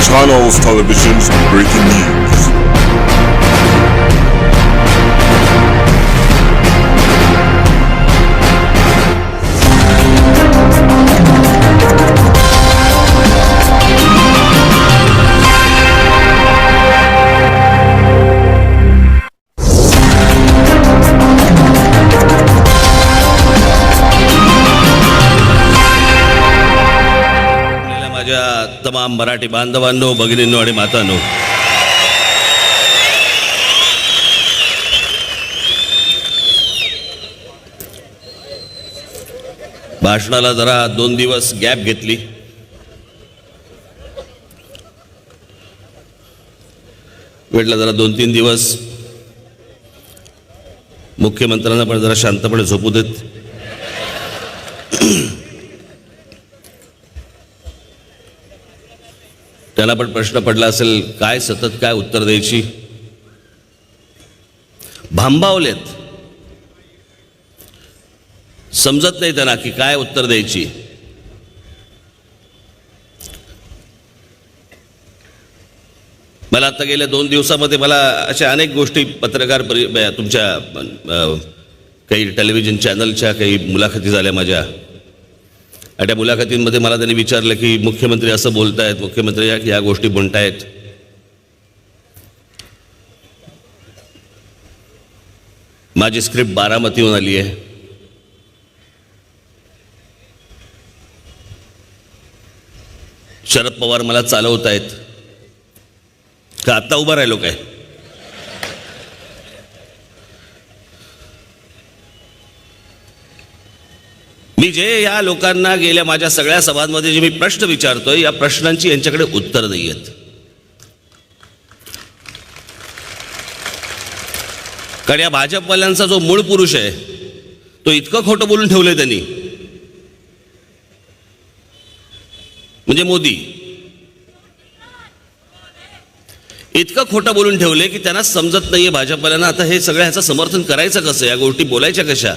Channels Television's breaking news. तमाम मराठी बांधवांनो भगिनींनो आणि मातांनो. भाषणाला जरा दोन दिवस गॅप घेतली. म्हटलं जरा दोन तीन दिवस. मुख्यमंत्र्यांना पण जरा शांतपणे झोपू देत. त्याला पण प्रश्न पडला असेल काय सतत काय उत्तर द्यायची? भांबावलेत. समजत नाही त्यांना की काय उत्तर द्यायची. मला आता गेल्या दोन दिवसामध्ये मला अशा अनेक गोष्टी पत्रकार परि तुमच्या काही टेलिव्हिजन चॅनलच्या काही मुलाखती झाल्या माझ्या. त्या मुलाखतींमध्ये मला त्यांनी विचारलं की मुख्यमंत्री असं बोलतायत मुख्यमंत्री या या गोष्टी म्हणतायत माझी स्क्रिप्ट बारामतीहून आली आहे. शरद पवार मला चालवत आहेत का आत्ता उभा राहिलो काय? मी जे या लोकांना गेल्या माझ्या सगळ्या सभांमध्ये जे मी प्रश्न विचारतोय या प्रश्नांची यांच्याकडे उत्तर नाही आहेत कारण या भाजपवाल्यांचा जो मूळ पुरुष आहे तो इतकं खोटं बोलून ठेवलंय त्यांनी. म्हणजे मोदी इतकं खोटं बोलून ठेवले की त्यांना समजत नाहीये भाजपवाल्यांना आता हे सगळं ह्याचं समर्थन करायचं कसं या गोष्टी बोलायच्या कशा?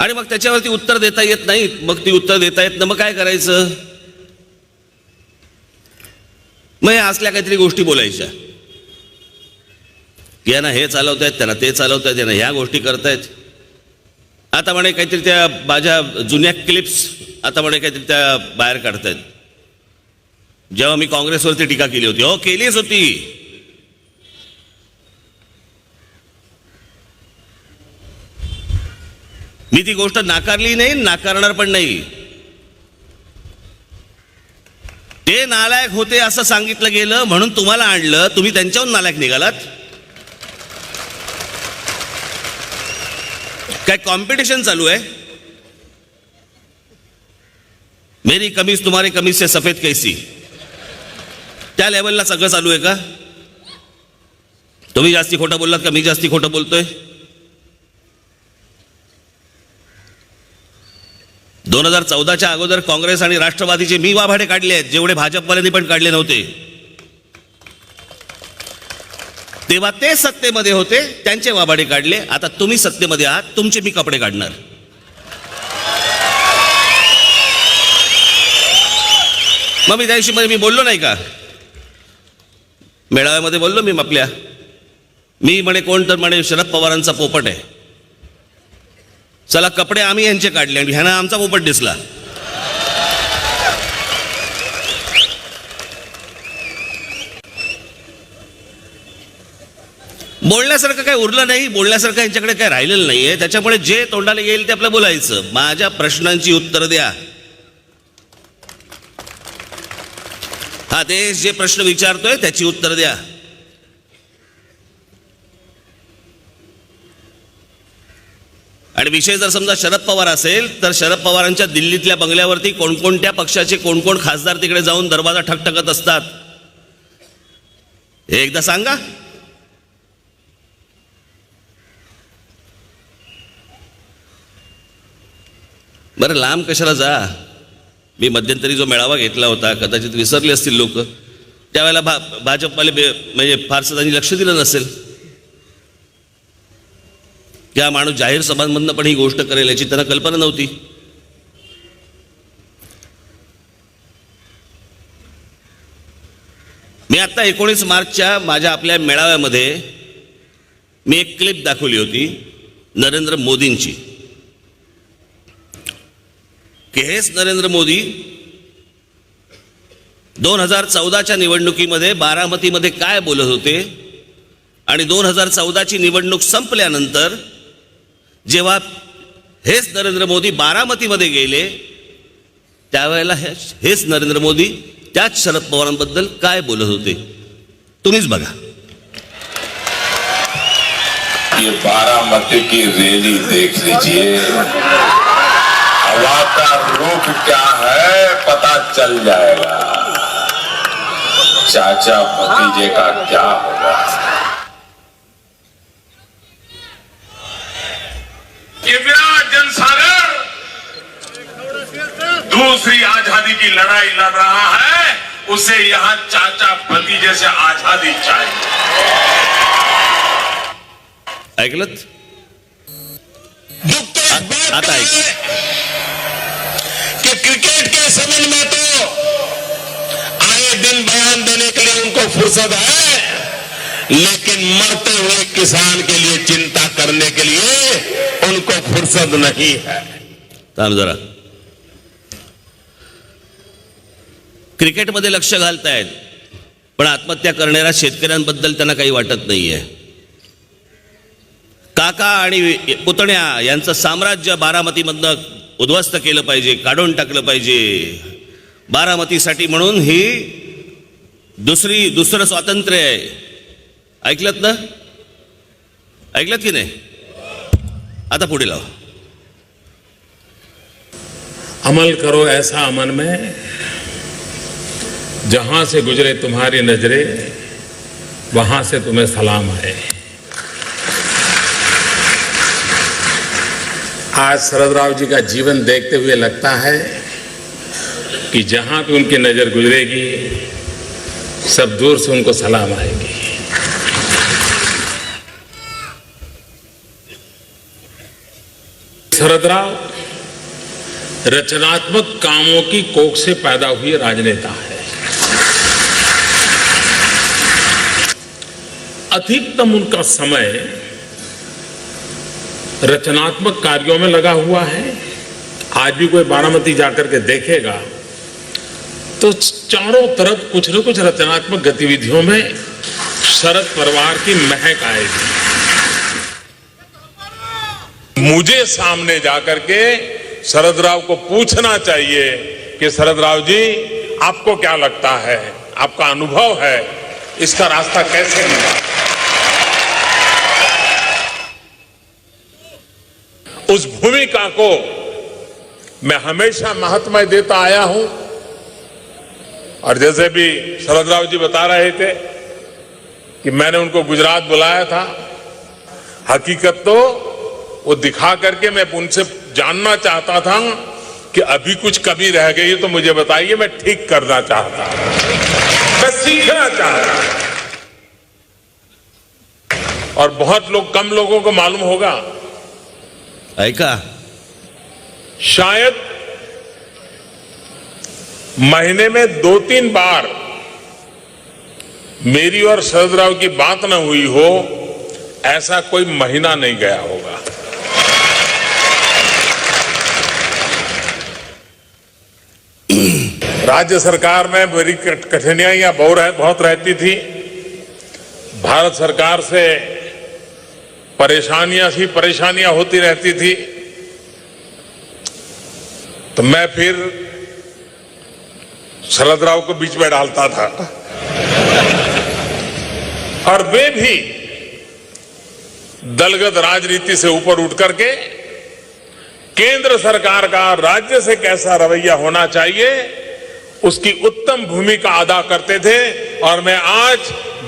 आणि मग त्याच्यावरती उत्तर देता येत नाही मग ती उत्तर देता येत ना मग काय करायचं? मग या असल्या काहीतरी गोष्टी बोलायच्या. की यांना हे चालवतायत त्यांना ते चालवतायत यांना ह्या गोष्टी करतायत. आता म्हणे काहीतरी त्या माझ्या जुन्या क्लिप्स आता म्हणे काहीतरी त्या बाहेर काढतायत. जेव्हा मी काँग्रेसवरती टीका केली होती. हो केलीच होती. मी ती गोष्ट नाकारली नाही नाकारणार पण नाही. ते नालायक होते असं सांगितलं गेलं म्हणून तुम्हाला आणलं तुम्ही त्यांच्याहून नालायक निघालात. काय कॉम्पिटिशन चालू आहे? मेरी कमीज तुम्हारी कमीज से सफेद कैसी? त्या लेवलला सगळं चालू आहे का? तुम्ही जास्ती खोटं बोललात का मी जास्ती खोटं बोलतोय? दोन हजार चौदाच्या अगोदर काँग्रेस आणि राष्ट्रवादीचे मी वाभाडे काढले आहेत जेवढे भाजपवाल्यांनी पण काढले नव्हते. तेव्हा ते सत्तेमध्ये होते त्यांचे वाभाडे काढले. आता तुम्ही सत्तेमध्ये आहात तुमचे मी कपडे काढणार. मग मी त्या दिवशी मध्ये मी बोललो नाही का? मेळाव्यामध्ये बोललो मी आपल्या मी म्हणे कोण तर म्हणे शरद पवारांचा पोपट आहे. चला कपडे आम्ही यांचे काढले आणि ह्यानं आमचा पोपट दिसला. बोलण्यासारखं काही उरलं नाही बोलण्यासारखं यांच्याकडे काही राहिलेलं नाहीये. त्याच्यामुळे जे तोंडाला येईल ते आपलं बोलायचं. माझ्या प्रश्नांची उत्तर द्या. हा देश जे प्रश्न विचारतोय त्याची उत्तर द्या. आणि विषय जर समजा शरद पवार असेल तर शरद पवारांच्या दिल्लीतल्या बंगल्यावरती कोणकोणत्या पक्षाचे कोणकोण खासदार तिकडे जाऊन दरवाजा ठकठकत असतात? हे एकदा सांगा. बरं लांब कशाला जा. मी मध्यंतरी जो मेळावा घेतला होता कदाचित विसरले असतील लोक. त्यावेळेला भा भाजपवाले बे- म्हणजे फारसं त्यांनी लक्ष दिलं नसेल. की माणूस जाहीर सभांमधनं पण ही गोष्ट करेल याची त्यांना कल्पना नव्हती. मी आता एकोणीस मार्चच्या माझ्या आपल्या मेळाव्यामध्ये मी एक क्लिप दाखवली होती नरेंद्र मोदींची. की हेच नरेंद्र मोदी दोन हजार चौदाच्या निवडणुकीमध्ये बारामतीमध्ये काय बोलत होते आणि दोन हजार चौदाची निवडणूक संपल्यानंतर जेव्हा हेच नरेंद्र मोदी बारामतीमध्ये गेले त्यावेळेला हे हेच नरेंद्र मोदी त्याच शरद पवारांबद्दल काय बोलत होते? तुम्हीच बघा. ये बारामती की रैली देख लीजिए। हवा का रूप क्या है पता चल जाएगा। चाचा भतीजे का क्या होगा? ये विराट जनसागर। दूसरी आज़ादी की लड़ाई लड़ रहा है उसे यहाँ चाचा भतीजे से आज़ादी चाहिए। ऐकलत दुख तो बात आता है कि क्रिकेट के संबंध में तो आए दिन बयान देने के लिए उनको फुर्सत है। लेकिन मरते हुए किसान के लिए चिंता करने के लिए उनको फुर्सत नहीं है। थांब जरा। क्रिकेटमध्ये लक्ष घालतायत पण आत्महत्या करणाऱ्या शेतकऱ्यांबद्दल त्यांना काही वाटत नाहीये. काका आणि पुतण्या यांचं साम्राज्य बारामतीमधनं उद्ध्वस्त केलं पाहिजे काढून टाकलं पाहिजे. बारामतीसाठी म्हणून ही दुसरी दुसरं स्वातंत्र्य आहे. ऐकलत ना? ऐकलत की नाही? आता पुढे लाव. अमल करो ऐसा अमन में, जहाँ से गुजरे तुम्हारी नजरे, वहाँ से तुम्हें सलाम आए। आज शरद राव जी का जीवन देखते हुए लगता है कि जहाँ भी उनकी नज़र गुजरेगी, सब दूर से उनको सलाम आएगी। शरद राव रचनात्मक कामों की कोख से पैदा हुए राजनेता है। अधिकतम उनका समय रचनात्मक कार्यों में लगा हुआ है। आज भी कोई बारामती जाकर के देखेगा तो चारों तरफ़ कुछ न कुछ रचनात्मक गतिविधियों में शरद परिवार की महक आएगी। मुझे सामने जाकर के शरद राव को पूछना चाहिए कि शरद राव जी, आपको क्या लगता है? आपका अनुभव है? इसका रास्ता कैसे मिला? उस भूमिका को मैं हमेशा महत्व देता आया हूँ। और जैसे भी शरद राव जी बता रहे थे कि मैंने उनको गुजरात बुलाया था, हकीकत तो वो दिखा करके मैं उनसे जानना चाहता था कि अभी कुछ कमी रह गई तो मुझे बताइए मैं ठीक करना चाहता मैं सीखना चाहता और बहुत लोग कम लोगों को मालूम होगा ऐका शायद महीने में दो तीन बार मेरी और शरद राव की बात न हुई हो ऐसा कोई महीना नहीं गया होगा। राज्य सरकार में बड़ी कठिनाइयाँ बहुत रह- बहुत रहती थी। भारत सरकार से परेशानियाँ सी परेशानियाँ होती रहती थी। तो मैं फिर शरद राव को बीच में डालता था। और वे भी दलगत राजनीति से ऊपर उठ करके केंद्र सरकार का राज्य से कैसा रवैया होना चाहिए उसकी उत्तम भूमिका अदा करते थे और मैं आज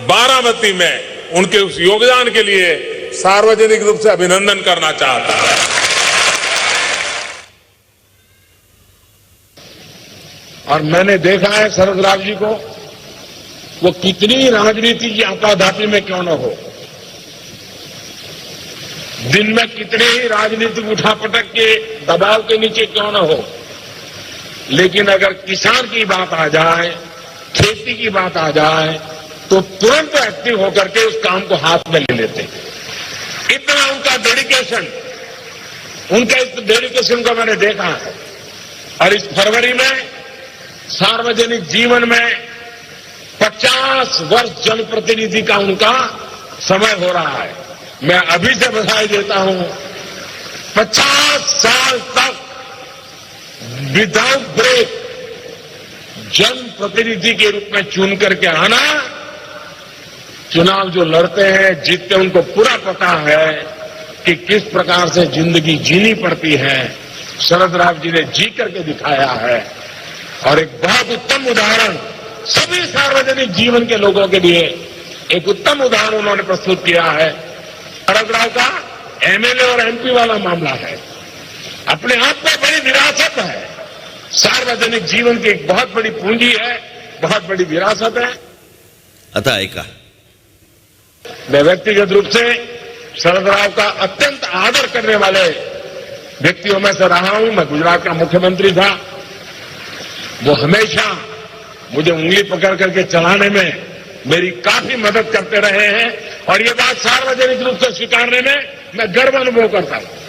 बारामती में उनके उस योगदान के लिए सार्वजनिक रूप से अभिनंदन करना चाहता हूँ। और मैंने देखा है शरद राव जी को, वो कितनी राजनीति की आपाधापी में क्यों न हो। दिन में कितने ही राजनीतिक उठापटक के दबाव के नीचे क्यों न हो। लेकिन अगर किसान की बात आ जाए, खेती की बात आ जाए तो तुरंत एक्टिव होकर के उस काम को हाथ में ले लेते हैं। इतना उनका डेडिकेशन उनका इस डेडिकेशन को मैंने देखा है। और इस फरवरी में, सार्वजनिक जीवन में 50 वर्ष जनप्रतिनिधि का उनका समय हो रहा है। मैं अभी से बधाई देता हूँ 50 साल विदाउट ब्रेक जनप्रतिनिधि के रूप में चुन करके आना। चुनाव जो लड़ते हैं, जीतते उनको पूरा पता है कि किस प्रकार से ज़िंदगी जीनी पड़ती है। शरद राव जी ने जी करके दिखाया है। और एक बहुत उत्तम उदाहरण सभी सार्वजनिक जीवन के लोगों के लिए एक उत्तम उदाहरण उन्होंने प्रस्तुत किया है। शरद राव का एमएलए और एमपी वाला मामला है। अपने आप में बड़ी विरासत है। सार्वजनिक जीवन की एक बहुत बड़ी पूंजी है बहुत बड़ी विरासत है। आता ऐका मैं व्यक्तिगत रूप से शरद राव का अत्यंत आदर करने वाले व्यक्तियों में से रहा हूँ। मैं गुजरात का मुख्यमंत्री था। वो हमेशा मुझे उंगली पकड़ करके चलाने में मेरी काफ़ी मदद करते रहे हैं। और ये बात सार्वजनिक रूप से स्वीकारने में मैं गर्व अनुभव करता हूँ।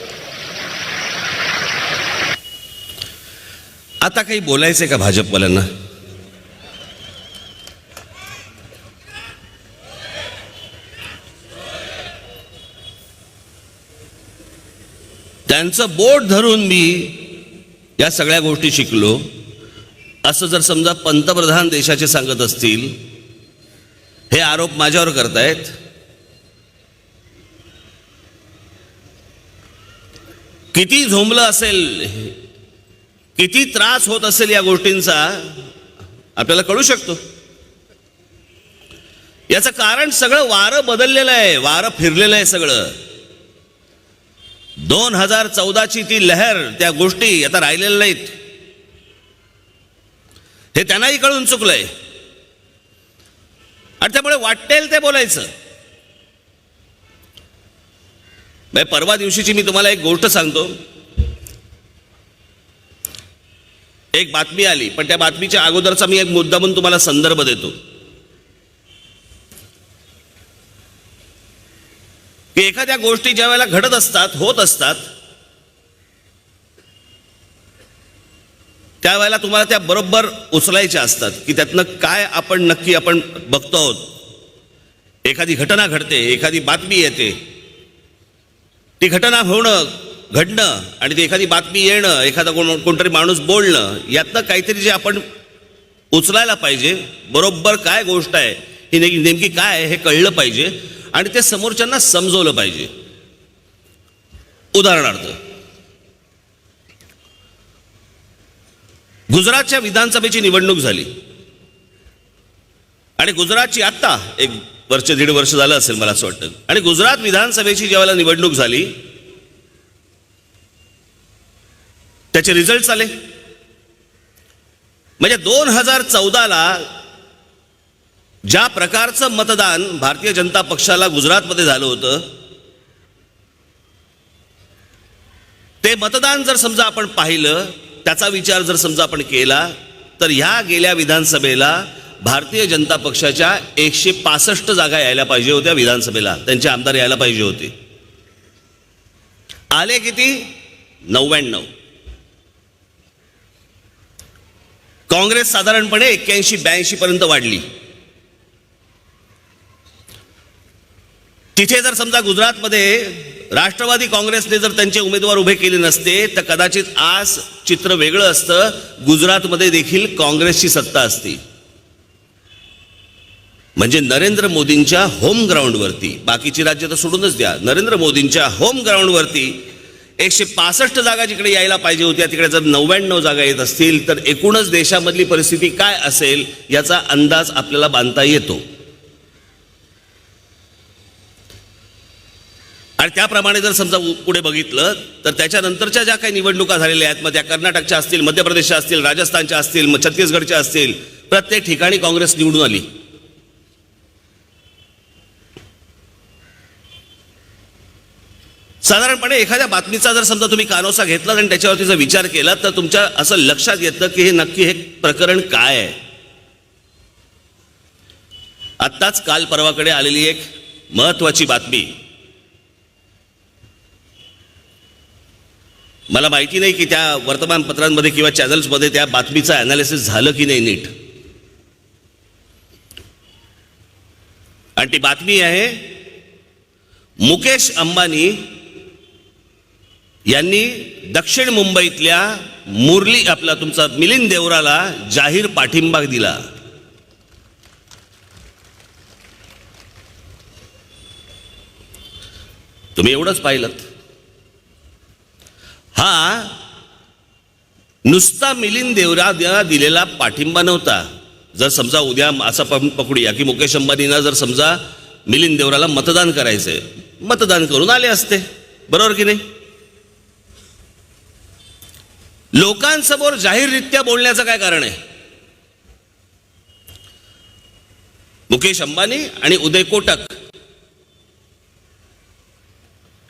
आता काही बोलायचंय का भाजपवाल्यांना? त्यांचं बोट धरून मी या सगळ्या गोष्टी शिकलो. असं जर समजा पंतप्रधान देशाचे सांगत असतील हे आरोप माझ्यावर करतायत. किती झोंबलं असेल किती त्रास होत असेल या गोष्टींचा आपल्याला कळू शकतो. याचं कारण सगळं वारं बदललेलं आहे वारं फिरलेलं आहे सगळं. दोन हजार चौदाची ती लहर त्या गोष्टी आता राहिलेल्या नाहीत. हे त्यांनाही कळून चुकलंय. आणि त्यामुळे वाटेल ते बोलायचं. परवा दिवशीची मी तुम्हाला एक गोष्ट सांगतो. एक बातमी आली पण त्या बातमीच्या अगोदरचा मी एक मुद्दा म्हणून तुम्हाला संदर्भ देतो. की एखाद्या गोष्टी ज्या वेळेला घडत असतात होत असतात त्यावेळेला तुम्हाला त्या बरोबर उचलायच्या असतात की त्यातनं काय आपण नक्की आपण बघतो आहोत. एखादी घटना घडते एखादी बातमी येते. ती घटना होणं घडणं आणि ती एखादी बातमी येणं एखादा कोण कोणतरी माणूस बोलणं यातनं काहीतरी जे आपण उचलायला पाहिजे बरोबर काय गोष्ट आहे ही ने- नेमकी काय आहे हे कळलं पाहिजे आणि ते समोरच्यांना समजवलं पाहिजे. उदाहरणार्थ गुजरातच्या विधानसभेची निवडणूक झाली. आणि गुजरातची आत्ता एक वर्ष दीड वर्ष झालं असेल मला असं वाटतं. आणि गुजरात विधानसभेची ज्यावेळेला निवडणूक झाली त्याचे रिझल्ट आले. म्हणजे दोन हजार चौदाला ज्या प्रकारचं मतदान भारतीय जनता पक्षाला गुजरातमध्ये झालं होतं ते मतदान जर समजा आपण पाहिलं त्याचा विचार जर समजा आपण केला तर ह्या गेल्या विधानसभेला भारतीय जनता पक्षाच्या एकशे पासष्ट जागा यायला पाहिजे होत्या विधानसभेला. त्यांचे आमदार यायला पाहिजे होते. आले किती? नव्याण्णव. काँग्रेस साधारणपणे एक्क्याऐंशी ब्याऐंशी पर्यंत वाढली. तिथे जर समजा गुजरातमध्ये राष्ट्रवादी काँग्रेसने जर त्यांचे उमेदवार उभे केले नसते तर कदाचित आज चित्र वेगळं असतं. गुजरातमध्ये देखील काँग्रेसची सत्ता असती. म्हणजे नरेंद्र मोदींच्या होम ग्राउंडवरती बाकीची राज्य तर सोडूनच द्या. नरेंद्र मोदींच्या होम ग्राउंडवरती एकशे पासष्ट जागा जिकडे यायला पाहिजे होत्या तिकडे जर नव्याण्णव जागा येत असतील तर एकूणच देशामधली परिस्थिती काय असेल याचा अंदाज आपल्याला बांधता येतो. आणि त्याप्रमाणे जर समजा उ- पुढे बघितलं तर त्याच्यानंतरच्या ज्या काही निवडणुका झालेल्या आहेत मग त्या कर्नाटकच्या असतील मध्य प्रदेशच्या असतील राजस्थानच्या असतील मग छत्तीसगडच्या असतील प्रत्येक ठिकाणी काँग्रेस निवडून आली. साधारणपणे एखाद्या बातमीचा जर समजा तुम्ही कानोसा घेतला आणि त्याच्यावरती जर विचार केला तर तुमच्या असं लक्षात येतं की हे नक्की हे प्रकरण काय आहे. आत्ताच काल परवाकडे आलेली एक महत्वाची बातमी. मला माहिती नाही की त्या वर्तमानपत्रांमध्ये किंवा चॅनल्समध्ये त्या बातमीचं अनालिसिस झालं की नाही नीट. आणि ती बातमी आहे मुकेश अंबानी यांनी दक्षिण मुंबईतल्या मुरली आपला तुमचा मिलिंद देवराला जाहीर पाठिंबा दिला. तुम्ही एवढंच पाहिलं हा नुसता मिलिंद देवरा दिलेला पाठिंबा नव्हता. जर समजा उद्या असं पण पकडूया की मुकेश अंबानींना जर समजा मिलिंद देवराला मतदान करायचंय मतदान करून आले असते. बरोबर की नाही? लोकांसमोर जाहीररित्या बोलण्याचं काय कारण आहे? मुकेश अंबानी आणि उदय कोटक.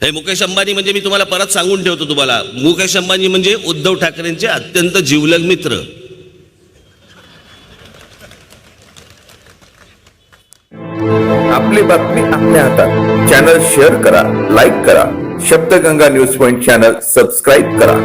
हे मुकेश अंबानी म्हणजे मी तुम्हाला परत सांगून ठेवतो तुम्हाला. मुकेश अंबानी म्हणजे उद्धव ठाकरेंचे अत्यंत जीवलग मित्र. आपली बातमी आपल्या हातात. चॅनल शेअर करा लाईक करा. Shabdaganga news point channel subscribe करा.